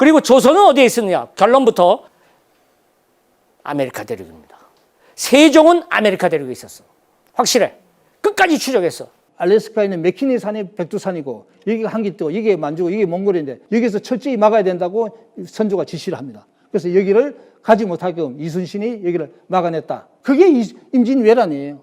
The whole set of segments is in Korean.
그리고 조선은 어디에 있었느냐? 결론부터 아메리카 대륙입니다. 세종은 아메리카 대륙에 있었어. 확실해. 끝까지 추적했어. 알래스카에 있는 맥키니 산이 백두산이고 여기가 한기뜨고 여기가 만주고 여기가 몽골인데 여기서 철저히 막아야 된다고 선조가 지시를 합니다. 그래서 여기를 가지 못하게끔 이순신이 여기를 막아냈다. 그게 이- 임진왜란이에요.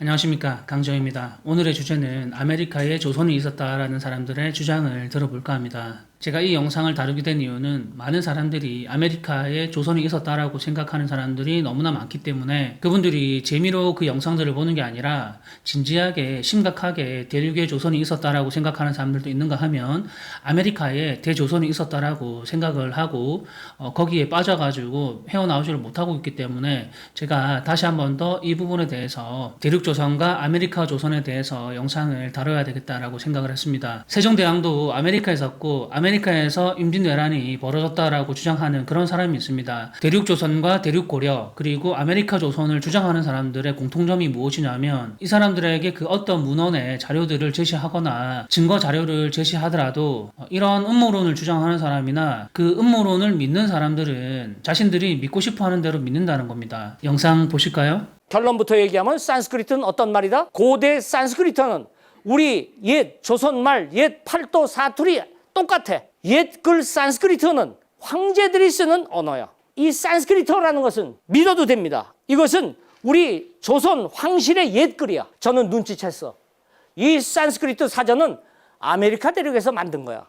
안녕하십니까 강정입니다. 오늘의 주제는 아메리카에 조선이 있었다라는 사람들의 주장을 들어볼까 합니다. 제가 이 영상을 다루게 된 이유는 많은 사람들이 아메리카에 조선이 있었다라고 생각하는 사람들이 너무나 많기 때문에 그분들이 재미로 그 영상들을 보는 게 아니라 진지하게 심각하게 대륙에 조선이 있었다라고 생각하는 사람들도 있는가 하면 아메리카에 대조선이 있었다라고 생각을 하고 어, 거기에 빠져가지고 헤어나오지를 못하고 있기 때문에 제가 다시 한 번 더 이 부분에 대해서 대륙 조선과 아메리카 조선에 대해서 영상을 다뤄야 되겠다라고 생각을 했습니다. 세종대왕도 아메리카에 있었고 아메 리카에서 임진왜란이 벌어졌다라고 주장하는 그런 사람이 있습니다. 대륙 조선과 대륙 고려 그리고 아메리카 조선을 주장하는 사람들의 공통점이 무엇이냐면 이 사람들에게 그 어떤 문헌의 자료들을 제시하거나 증거 자료를 제시하더라도 어, 이런 음모론을 주장하는 사람이나 그 음모론을 믿는 사람들은 자신들이 믿고 싶어 하는 대로 믿는다는 겁니다. 영상 보실까요? 결론부터 얘기하면 산스크리트는 어떤 말이다? 고대 산스크리트는 우리 옛 조선말, 옛 팔도 사투리 똑같아. 옛글 산스크리트는 황제들이 쓰는 언어야. 이 산스크리트라는 것은 믿어도 됩니다. 이것은 우리 조선 황실의 옛글이야. 저는 눈치챘어. 이 산스크리트 사전은 아메리카 대륙에서 만든 거야.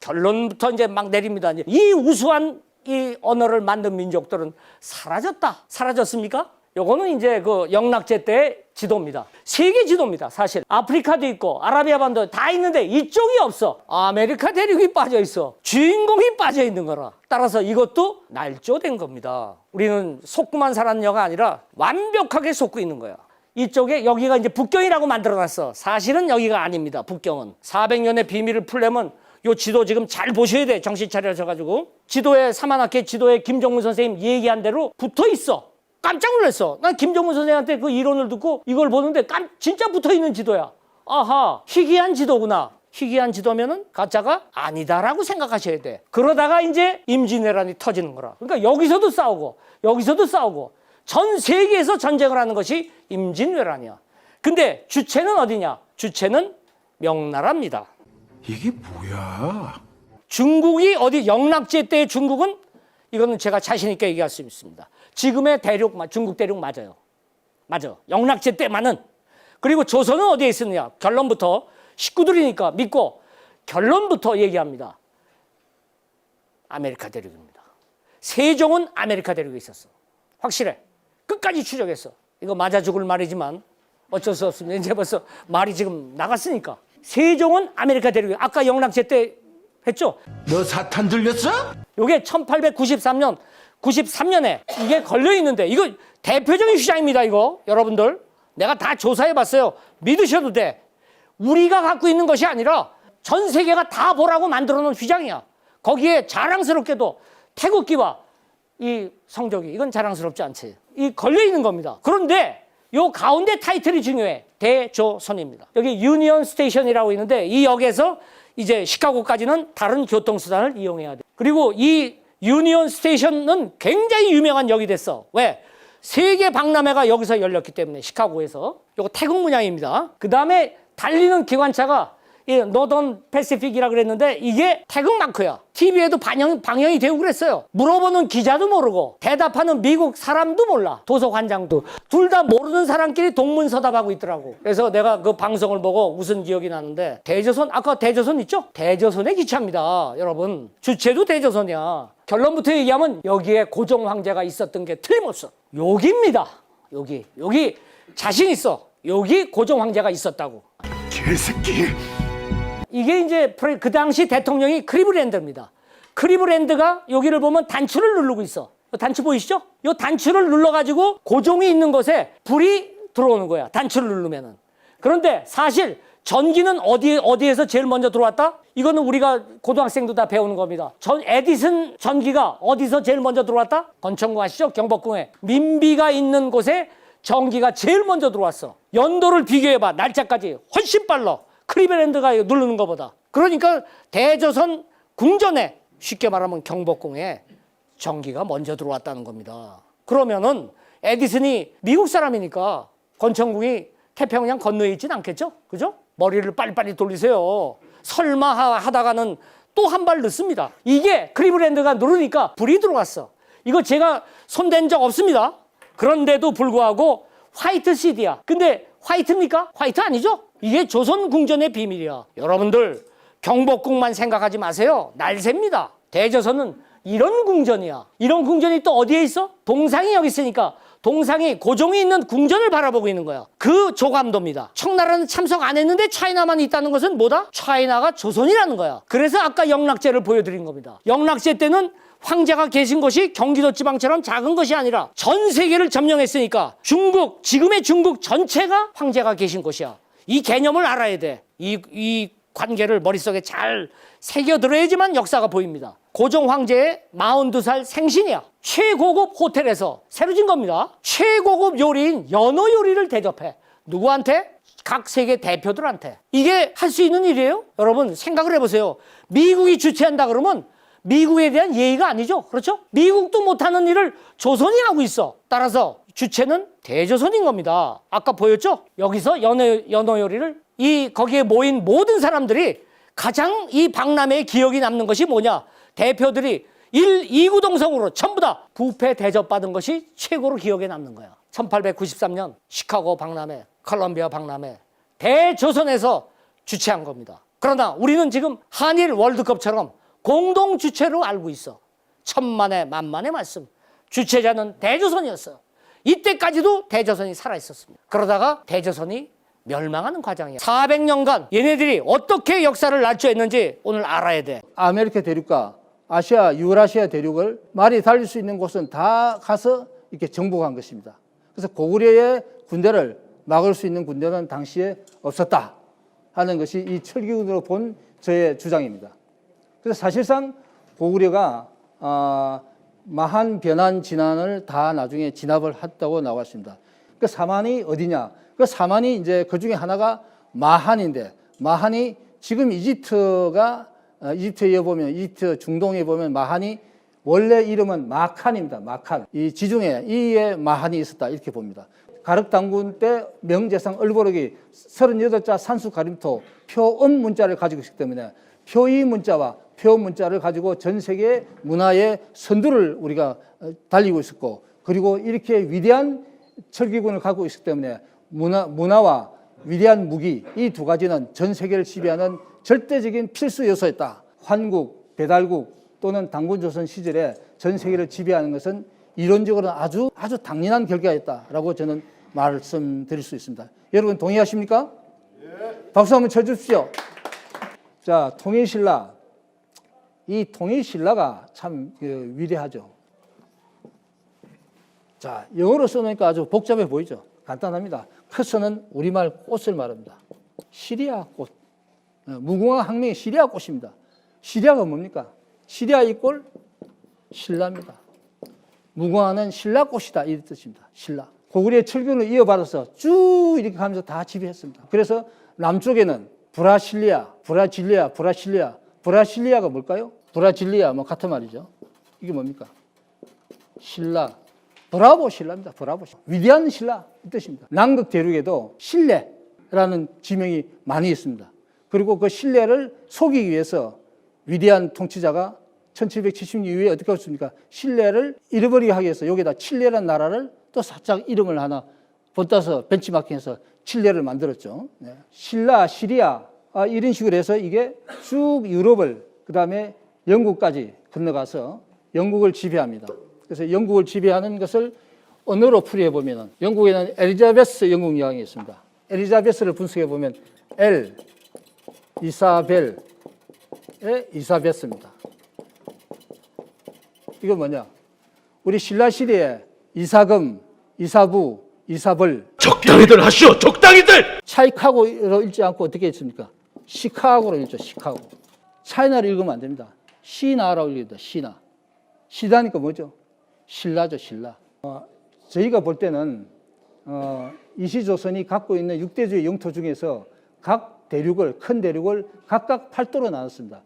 결론부터 이제 막 내립니다. 이 우수한 이 언어를 만든 민족들은 사라졌다. 사라졌습니까? 요거는 이제 그 영락제 때의 지도입니다. 세계 지도입니다. 사실 아프리카도 있고 아라비아 반도 다 있는데 이쪽이 없어. 아메리카 대륙이 빠져 있어. 주인공이 빠져 있는 거라. 따라서 이것도 날조된 겁니다. 우리는 속구만 살았냐가 아니라 완벽하게 속고 있는 거야. 이쪽에 여기가 이제 북경이라고 만들어놨어. 사실은 여기가 아닙니다. 북경은 400년의 비밀을 풀려면 요 지도 지금 잘 보셔야 돼. 정신 차려져가지고 지도에 사만학회 지도에 김정문 선생님 얘기한 대로 붙어 있어. 깜짝 놀랐어. 난 김정문 선생한테 그 이론을 듣고 이걸 보는데 깜 진짜 붙어 있는 지도야. 아하 희귀한 지도구나. 희귀한 지도면은 가짜가 아니다라고 생각하셔야 돼. 그러다가 이제 임진왜란이 터지는 거라. 그러니까 여기서도 싸우고 여기서도 싸우고 전 세계에서 전쟁을 하는 것이 임진왜란이야. 근데 주체는 어디냐? 주체는 명나라입니다. 이게 뭐야? 중국이 어디 영락제 때의 중국은 이거는 제가 자신 있게 얘기할 수 있습니다. 지금의 대륙 마- 중국 대륙 맞아요. 맞아. 영락제 때만은 그리고 조선은 어디에 있었느냐? 결론부터 식구들이니까 믿고 결론부터 얘기합니다. 아메리카 대륙입니다. 세종은 아메리카 대륙에 있었어. 확실해. 끝까지 추적했어. 이거 맞아 죽을 말이지만 어쩔 수 없습니다. 이제 벌써 말이 지금 나갔으니까. 세종은 아메리카 대륙에 아까 영락제 때 했죠? 너 사탄 들렸어? 요게 1893년 93년에 이게 걸려 있는데 이거 대표적인 휘장입니다 이거. 여러분들. 내가 다 조사해 봤어요. 믿으셔도 돼. 우리가 갖고 있는 것이 아니라 전 세계가 다 보라고 만들어 놓은 휘장이야. 거기에 자랑스럽게도 태극기와 이 성적이 이건 자랑스럽지 않지. 이 걸려 있는 겁니다. 그런데 요 가운데 타이틀이 중요해. 대조선입니다. 여기 유니언 스테이션이라고 있는데 이 역에서 이제 시카고까지는 다른 교통수단을 이용해야 돼. 그리고 이 유니온 스테이션은 굉장히 유명한 역이 됐어. 왜? 세계 박람회가 여기서 열렸기 때문에 시카고에서. 요거 태국 문양입니다. 그 다음에 달리는 기관차가 이 노던 패시픽이라 그랬는데 이게 태극 마크야. TV에도 반영, 방영이 되고 그랬어요. 물어보는 기자도 모르고 대답하는 미국 사람도 몰라. 도서관장도. 둘 다 모르는 사람끼리 동문서답하고 있더라고. 그래서 내가 그 방송을 보고 무슨 기억이 나는데 대조선, 아까 대조선 있죠? 대조선의 기차입니다. 여러분. 주체도 대조선이야. 결론부터 얘기하면 여기에 고종 황제가 있었던 게 틀림없어. 여기입니다. 여기. 여기 자신 있어. 여기 고종 황제가 있었다고. 개새끼! 이게 이제 그 당시 대통령이 크리브랜드입니다. 크리브랜드가 여기를 보면 단추를 누르고 있어. 이 단추 보이시죠? 이 단추를 눌러가지고 고종이 있는 곳에 불이 들어오는 거야. 단추를 누르면은. 그런데 사실 전기는 어디, 어디에서 제일 먼저 들어왔다? 이거는 우리가 고등학생도 다 배우는 겁니다. 전 에디슨 전기가 어디서 제일 먼저 들어왔다? 건천궁 아시죠? 경복궁에 민비가 있는 곳에 전기가 제일 먼저 들어왔어. 연도를 비교해봐. 날짜까지 훨씬 빨라. 크리베랜드가 이거 누르는 것보다. 그러니까 대조선 궁전에 쉽게 말하면 경복궁에 전기가 먼저 들어왔다는 겁니다. 그러면은 에디슨이 미국 사람이니까 건천궁이 태평양 건너에 있진 않겠죠? 그죠? 머리를 빨리빨리 돌리세요. 설마 하- 하다가는 또 한발 넣습니다. 이게 크리브랜드가 누르니까 불이 들어왔어. 이거 제가 손댄 적 없습니다. 그런데도 불구하고 화이트 시디야. 근데 화이트입니까? 화이트 아니죠? 이게 조선 궁전의 비밀이야. 여러분들 경복궁만 생각하지 마세요. 날셉니다. 대조선은 이런 궁전이야. 이런 궁전이 또 어디에 있어? 동상이 여기 있으니까 동상이 고종이 있는 궁전을 바라보고 있는 거야. 그 조감도입니다. 청나라는 참석 안 했는데 차이나만 있다는 것은 뭐다? 차이나가 조선이라는 거야. 그래서 아까 영락제를 보여드린 겁니다. 영락제 때는 황제가 계신 곳이 경기도 지방처럼 작은 것이 아니라 전 세계를 점령했으니까 중국, 지금의 중국 전체가 황제가 계신 곳이야. 이 개념을 알아야 돼. 이, 이 관계를 머릿속에 잘 새겨들어야지만 역사가 보입니다. 고종 황제의 42살 생신이야. 최고급 호텔에서 새로 진 겁니다. 최고급 요리인 연어 요리를 대접해. 누구한테? 각 세계 대표들한테. 이게 할 수 있는 일이에요? 여러분 생각을 해보세요. 미국이 주최한다 그러면 미국에 대한 예의가 아니죠. 그렇죠? 미국도 못하는 일을 조선이 하고 있어. 따라서 주체는 대조선인 겁니다. 아까 보였죠? 여기서 연어, 연어 요리를 이 거기에 모인 모든 사람들이 가장 이 박람회의 기억이 남는 것이 뭐냐? 대표들이 1, 2구 동성으로 전부 다 부패 대접받은 것이 최고로 기억에 남는 거야. 1893년 시카고 박람회, 컬럼비아 박람회, 대조선에서 주최한 겁니다. 그러나 우리는 지금 한일 월드컵처럼 공동 주최로 알고 있어. 천만의 만만의 말씀. 주최자는 대조선이었어요. 이때까지도 대조선이 살아 있었습니다. 그러다가 대조선이 멸망하는 과정이야. 400년간 얘네들이 어떻게 역사를 날조했는지 오늘 알아야 돼. 아메리카 대륙과 아시아, 유라시아 대륙을 말이 달릴 수 있는 곳은 다 가서 이렇게 정복한 것입니다. 그래서 고구려의 군대를 막을 수 있는 군대는 당시에 없었다 하는 것이 이 철기군으로 본 저의 주장입니다. 그래서 사실상 고구려가 아, 마한 변한 진안을 다 나중에 진압을 했다고 나왔습니다. 그 사만이 어디냐? 그 사만이 이제 그 중에 하나가 마한인데 마한이 지금 이집트가 어, 이집트에 보면 이집트 중동에 보면 마한이 원래 이름은 마칸입니다. 마칸. 이 지중해 이에 마한이 있었다 이렇게 봅니다. 가륵 당군 때 명제상 얼보록이 38자 산수 가림토 표음 문자를 가지고 있기 때문에 표이 문자와 표 문자를 가지고 전 세계 문화의 선두를 우리가 어, 달리고 있었고 그리고 이렇게 위대한 철기군을 갖고 있기 때문에 문화, 문화와 위대한 무기 이 두 가지는 전 세계를 지배하는 절대적인 필수 요소였다. 환국, 배달국 또는 당군조선 시절에 전 세계를 지배하는 것은 이론적으로는 아주 아주 당연한 결과였다라고 저는 말씀드릴 수 있습니다. 여러분 동의하십니까? 박수 한번 쳐주십시오. 자, 통일신라. 이 통일신라가 참 그, 위대하죠. 자, 영어로 써놓으니까 아주 복잡해 보이죠? 간단합니다. 크스는 우리말 꽃을 말합니다. 시리아 꽃. 어, 무궁화 학명이 시리아 꽃입니다. 시리아가 뭡니까? 시리아 이꼴 신라입니다. 무궁화는 신라 꽃이다 이 뜻입니다. 신라. 고구려의 철균을 이어받아서 쭉 이렇게 하면서 다 지배했습니다. 그래서 남쪽에는 브라실리아, 브라질리아, 브라실리아, 브라실리아가 뭘까요? 브라질리아 뭐 같은 말이죠. 이게 뭡니까? 신라. 브라보 신라입니다. 브라보 신라. 위대한 신라 이 뜻입니다. 남극 대륙에도 신뢰라는 지명이 많이 있습니다. 그리고 그 신뢰를 속이기 위해서 위대한 통치자가 1770년 이후에 어떻게 했습니까? 신뢰를 잃어버리게 하기 위해서 여기다 칠레라는 나라를 또 살짝 이름을 하나 본따서 벤치마킹해서 칠레를 만들었죠. 네. 신라, 시리아 아, 이런 식으로 해서 이게 쭉 유럽을 그 다음에 영국까지 건너가서 영국을 지배합니다. 그래서 영국을 지배하는 것을 언어로 풀이해 보면은 영국에는 엘리자베스 영국 여왕이 있습니다. 엘리자베스를 분석해 보면 엘 이사벨의 이사베스입니다. 이거 뭐냐? 우리 신라 시대에 이사금, 이사부, 이사벌 적당히들 하시오 적당히들 차이카고로 읽지 않고 어떻게 읽습니까? 시카고로 읽죠. 시카고. 차이나를 읽으면 안 됩니다. 시나라고 읽습니다. 시나. 시다니까 뭐죠? 신라죠, 신라. 어, 저희가 볼 때는 어, 이시조선이 갖고 있는 육대주의 영토 중에서 각 대륙을 큰 대륙을 각각 팔도로 나눴습니다.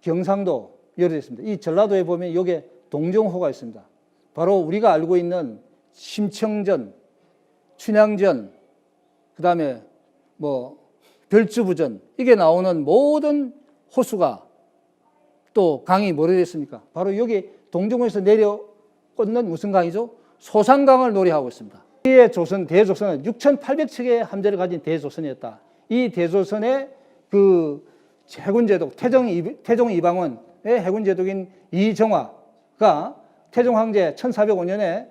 경상도 데 있습니다. 이 전라도에 보면 여기에 동정호가 있습니다. 바로 우리가 알고 있는 심청전, 춘향전, 그 다음에 뭐 별주부전 이게 나오는 모든 호수가 또 강이 뭐로 됐습니까? 바로 여기 동정호에서 내려 꽂는 무슨 강이죠? 소산강을 노래하고 있습니다. 이의 조선 대조선은 6,800척의 함대를 가진 대조선이었다. 이 대조선의 그 해군 제독 태종 이- 태종 이방원의 해군 제독인 이정화가 태종 황제 1405년에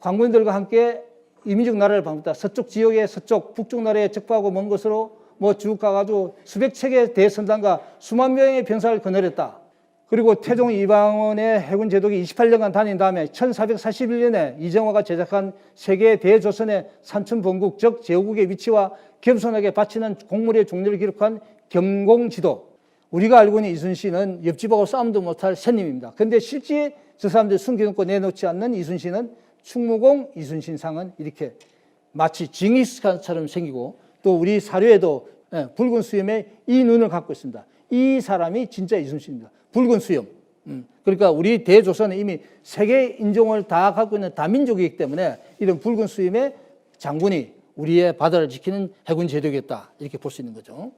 광군들과 함께 이민족 나라를 방문했다. 서쪽 지역의 서쪽, 북쪽 나라에 적부하고 먼 곳으로 뭐 쭉 가가지고 수백 척의 대선단과 수만 명의 병사를 거느렸다. 그리고 태종 이방원의 해군 제독이 28년간 다닌 다음에 1441년에 이정화가 제작한 세계 대조선의 산천 본국 즉 제후국의 위치와 겸손하게 바치는 공물의 종류를 기록한 겸공지도. 우리가 알고 있는 이순신은 옆집하고 싸움도 못할 새님입니다. 근데 실제 저 사람들 숨겨놓고 내놓지 않는 이순신은 충무공 이순신상은 이렇게 마치 징기스칸처럼 생기고 또 우리 사료에도 예, 붉은 수염에 이 눈을 갖고 있습니다. 이 사람이 진짜 이순신입니다. 붉은 수염. 음, 그러니까 우리 대조선은 이미 세계 인종을 다 갖고 있는 다민족이기 때문에 이런 붉은 수염의 장군이 우리의 바다를 지키는 해군 제독이었다. 이렇게 볼 수 있는 거죠.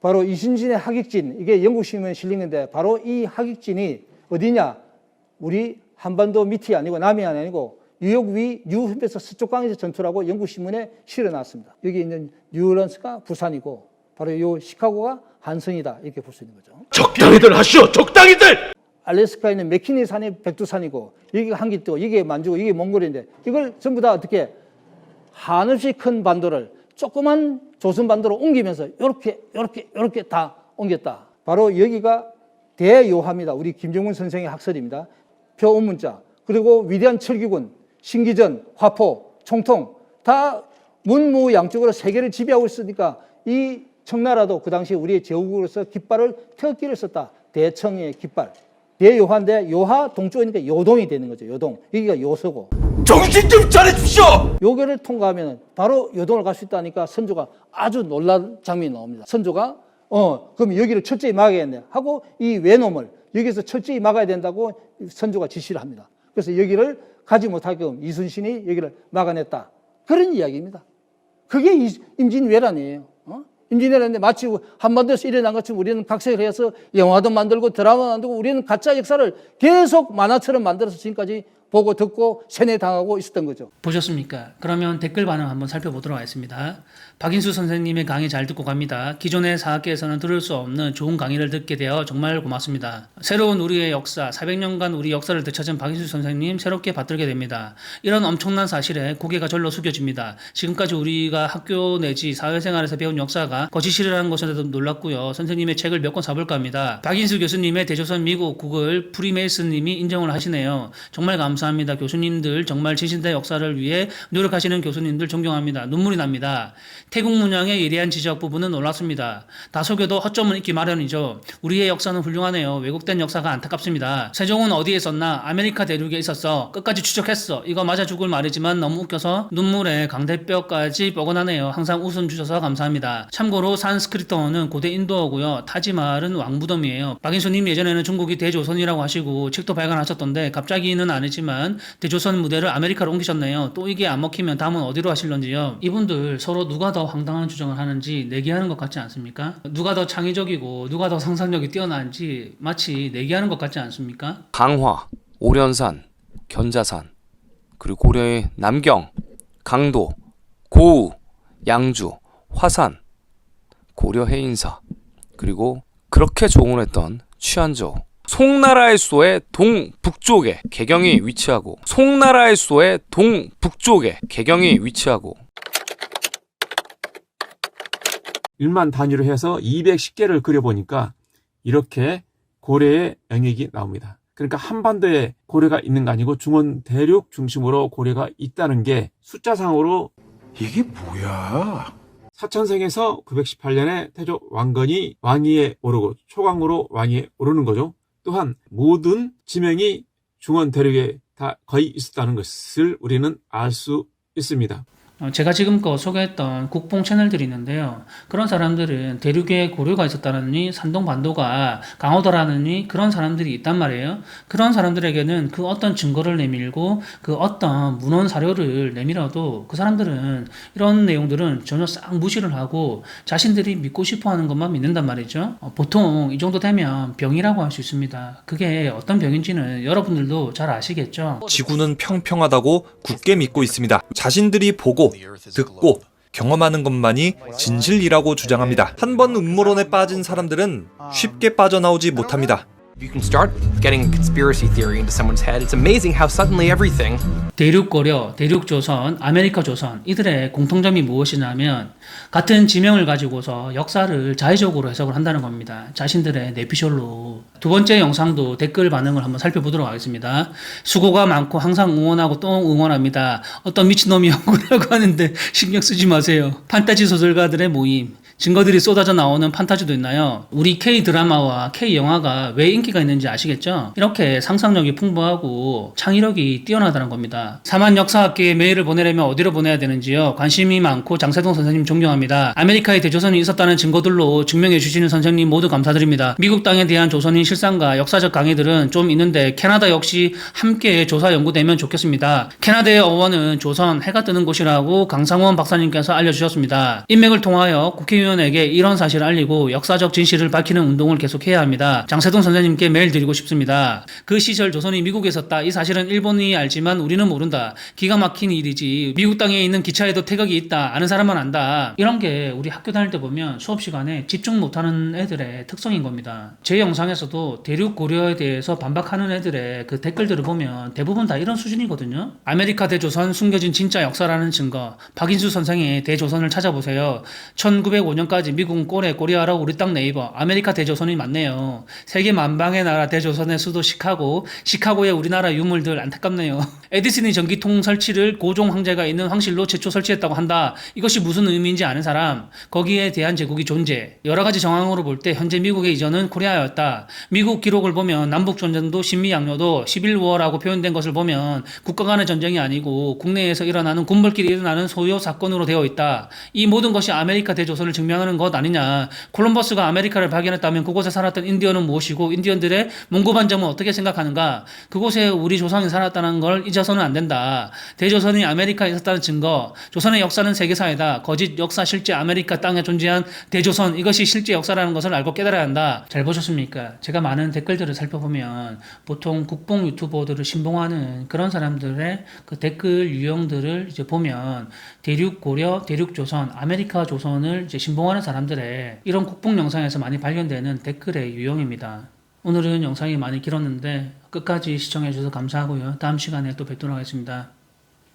바로 이순신의 학익진, 이게 영국 신문에 실린 건데 바로 이 학익진이 어디냐? 우리 한반도 밑이 아니고 남이 아니고 뉴욕 위 뉴햄버스 서쪽 강에서 전투라고 영국 신문에 실어 놨습니다. 여기 있는 뉴올런스가 부산이고 바로 요 시카고가 한성이다 이렇게 볼 수 있는 거죠. 적당히들 하시오, 적당히들! 알래스카에 있는 맥키니 산이 백두산이고 여기가 한기뜨고 이게 만주고 이게 몽골인데 이걸 전부 다 어떻게 한없이 큰 반도를 조그만 조선 반도로 옮기면서 이렇게 이렇게 이렇게 다 옮겼다. 바로 여기가 대요하입니다. 우리 김정은 선생의 학설입니다. 표온문자 그리고 위대한 철기군, 신기전, 화포, 총통 다 문무 양쪽으로 세계를 지배하고 있으니까 이 청나라도 그 당시 우리의 제국으로서 깃발을 태극기를 썼다. 대청의 깃발. 대요하인데 요하 동쪽이니까 요동이 되는 거죠. 요동. 여기가 요소고. 정신 좀 차려주시오! 요거를 통과하면 바로 요동을 갈 수 있다니까 선조가 아주 놀란 장면이 나옵니다. 선조가 어 그럼 여기를 철저히 막아야겠네 하고 이 외놈을 여기서 철저히 막아야 된다고 선조가 지시를 합니다. 그래서 여기를 가지 못하게끔 이순신이 여기를 막아냈다. 그런 이야기입니다. 그게 이- 임진왜란이에요. 어? 임진왜란인데 마치 한반도에서 일어난 것처럼 우리는 각색을 해서 영화도 만들고 드라마 만들고 우리는 가짜 역사를 계속 만화처럼 만들어서 지금까지 보고 듣고 세뇌당하고 있었던 거죠. 보셨습니까? 그러면 댓글 반응 한번 살펴보도록 하겠습니다. 박인수 선생님의 강의 잘 듣고 갑니다. 기존의 사학계에서는 들을 수 없는 좋은 강의를 듣게 되어 정말 고맙습니다. 새로운 우리의 역사, 400년간 우리 역사를 되찾은 박인수 선생님 새롭게 받들게 됩니다. 이런 엄청난 사실에 고개가 절로 숙여집니다. 지금까지 우리가 학교 내지 사회생활에서 배운 역사가 거짓이라는 것에도 놀랐고요. 선생님의 책을 몇 권 사볼까 합니다. 박인수 교수님의 대조선 미국 국을 프리메이슨님이 인정을 하시네요. 정말 감사합니다. 교수님들 정말 지신대 역사를 위해 노력하시는 교수님들 존경합니다. 눈물이 납니다. 태국 문양의 예리한 지적 부분은 놀랐습니다. 다 속여도 허점은 있기 마련이죠. 우리의 역사는 훌륭하네요. 왜곡된 역사가 안타깝습니다. 세종은 어디에 있었나? 아메리카 대륙에 있었어. 끝까지 추적했어. 이거 맞아 죽을 말이지만 너무 웃겨서 눈물에 강대뼈까지 뻐근하네요. 항상 웃음 주셔서 감사합니다. 참고로 산스크리트어는 고대 인도어고요. 타지말은 왕부덤이에요. 박인수님 예전에는 중국이 대조선이라고 하시고 책도 발간하셨던데 갑자기는 아니지만 대조선 무대를 아메리카로 옮기셨네요. 또 이게 안 먹히면 다음은 어디로 하실런지요? 이분들 서로 누가 더 황당한 주장을 하는지 내기하는 것 같지 않습니까? 누가 더 창의적이고 누가 더 상상력이 뛰어난지 마치 내기하는 것 같지 않습니까? 강화, 오련산, 견자산, 그리고 고려의 남경, 강도, 고우, 양주, 화산, 고려 해인사, 그리고 그렇게 조언했던 취안저. 송나라의 수도의 동북쪽에 개경이 위치하고 송나라의 수도의 동북쪽에 개경이 위치하고 1만 단위로 해서 210개를 그려보니까 이렇게 고래의 영역이 나옵니다. 그러니까 한반도에 고래가 있는 거 아니고 중원 대륙 중심으로 고래가 있다는 게 숫자상으로 이게 뭐야? 사천생에서 918년에 태조 왕건이 왕위에 오르고 초강으로 왕위에 오르는 거죠. 또한 모든 지명이 중원 대륙에 다 거의 있었다는 것을 우리는 알 수 있습니다. 어, 제가 지금껏 소개했던 국뽕 채널들이 있는데요. 그런 사람들은 대륙에 고려가 있었다느니 산동 반도가 강호도라느니 그런 사람들이 있단 말이에요. 그런 사람들에게는 그 어떤 증거를 내밀고 그 어떤 문헌 사료를 내밀어도 그 사람들은 이런 내용들은 전혀 싹 무시를 하고 자신들이 믿고 싶어 하는 것만 믿는단 말이죠. 어, 보통 이 정도 되면 병이라고 할 수 있습니다. 그게 어떤 병인지는 여러분들도 잘 아시겠죠? 지구는 평평하다고 굳게 믿고 있습니다. 자신들이 보고, 듣고, 경험하는 것만이 진실이라고 주장합니다. 한 번 음모론에 빠진 사람들은 쉽게 빠져나오지 못합니다. You can start getting conspiracy theory into someone's head. It's amazing how suddenly everything 대륙 고려, 대륙 조선, 아메리카 조선 이들의 공통점이 무엇이냐면 같은 지명을 가지고서 역사를 자의적으로 해석을 한다는 겁니다. 자신들의 내피셜로. 두 번째 영상도 댓글 반응을 한번 살펴보도록 하겠습니다. 수고가 많고 항상 응원하고 또 응원합니다. 어떤 미친놈이 억울하고 하는데 신경 쓰지 마세요. 판타지 소설가들의 모임. 증거들이 쏟아져 나오는 판타지도 있나요? 우리 K 드라마와 K 영화가 왜 인기가 있는지 아시겠죠? 이렇게 상상력이 풍부하고 창의력이 뛰어나다는 겁니다. 사만 역사학계에 메일을 보내려면 어디로 보내야 되는지요? 관심이 많고 장세동 선생님 존경합니다. 아메리카에 대조선이 있었다는 증거들로 증명해 주시는 선생님 모두 감사드립니다. 미국 땅에 대한 조선인 실상과 역사적 강의들은 좀 있는데 캐나다 역시 함께 조사 연구되면 좋겠습니다. 캐나다의 어원은 조선 해가 뜨는 곳이라고 강상원 박사님께서 알려주셨습니다. 인맥을 통하여 국회의원 에게 이런 사실을 알리고 역사적 진실을 밝히는 운동을 계속해야 합니다. 장세동 선생님께 메일 드리고 싶습니다. 그 시절 조선이 미국에 있었다. 이 사실은 일본이 알지만 우리는 모른다. 기가 막힌 일이지. 미국 땅에 있는 기차에도 태극이 있다. 아는 사람만 안다. 이런 게 우리 학교 다닐 때 보면 수업 시간에 집중 못하는 애들의 특성인 겁니다. 제 영상에서도 대륙 고려에 대해서 반박하는 애들의 그 댓글들을 보면 대부분 다 이런 수준이거든요. 아메리카 대조선 숨겨진 진짜 역사라는 증거. 박인수 선생의 대조선을 찾아보세요. 1905년 까지 미국은 꼬레 꼬리아라고 우리 땅 네이버. 아메리카 대조선이 맞네요. 세계 만방의 나라 대조선의 수도 시카고. 시카고의 우리나라 유물들 안타깝네요. 에디슨이 전기통 설치를 고종 황제가 있는 황실로 최초 설치했다고 한다. 이것이 무슨 의미인지 아는 사람. 거기에 대한 제국이 존재. 여러 가지 정황으로 볼 때 현재 미국의 이전은 코리아였다. 미국 기록을 보면 남북 전쟁도 신미 양요도 11월라고 표현된 것을 보면 국가 간의 전쟁이 아니고 국내에서 일어나는 군벌끼리 일어나는 소요 사건으로 되어 있다. 이 모든 것이 아메리카 대조선을 증명 하는 것 아니냐. 콜럼버스가 아메리카를 발견했다면 그곳에 살았던 인디언은 무엇이고 인디언들의 몽고 반 점은 어떻게 생각하는가? 그곳에 우리 조상이 살았다는 걸 잊어서는 안 된다. 대조선이 아메리카에 있었다는 증거. 조선의 역사는 세계사이다. 거짓 역사 실제 아메리카 땅에 존재한 대조선 이것이 실제 역사라는 것을 알고 깨달아야 한다. 잘 보셨습니까? 제가 많은 댓글들을 살펴보면 보통 국뽕 유튜버들을 신봉하는 그런 사람들의 그 댓글 유형들을 이제 보면 대륙 고려, 대륙 조선, 아메리카 조선을 이제 신 봉하는 사람들의 이런 국뽕 영상에서 많이 발견되는 댓글의 유형입니다. 오늘은 영상이 많이 길었는데 끝까지 시청해 주셔서 감사하고요. 다음 시간에 또 뵙도록 하겠습니다.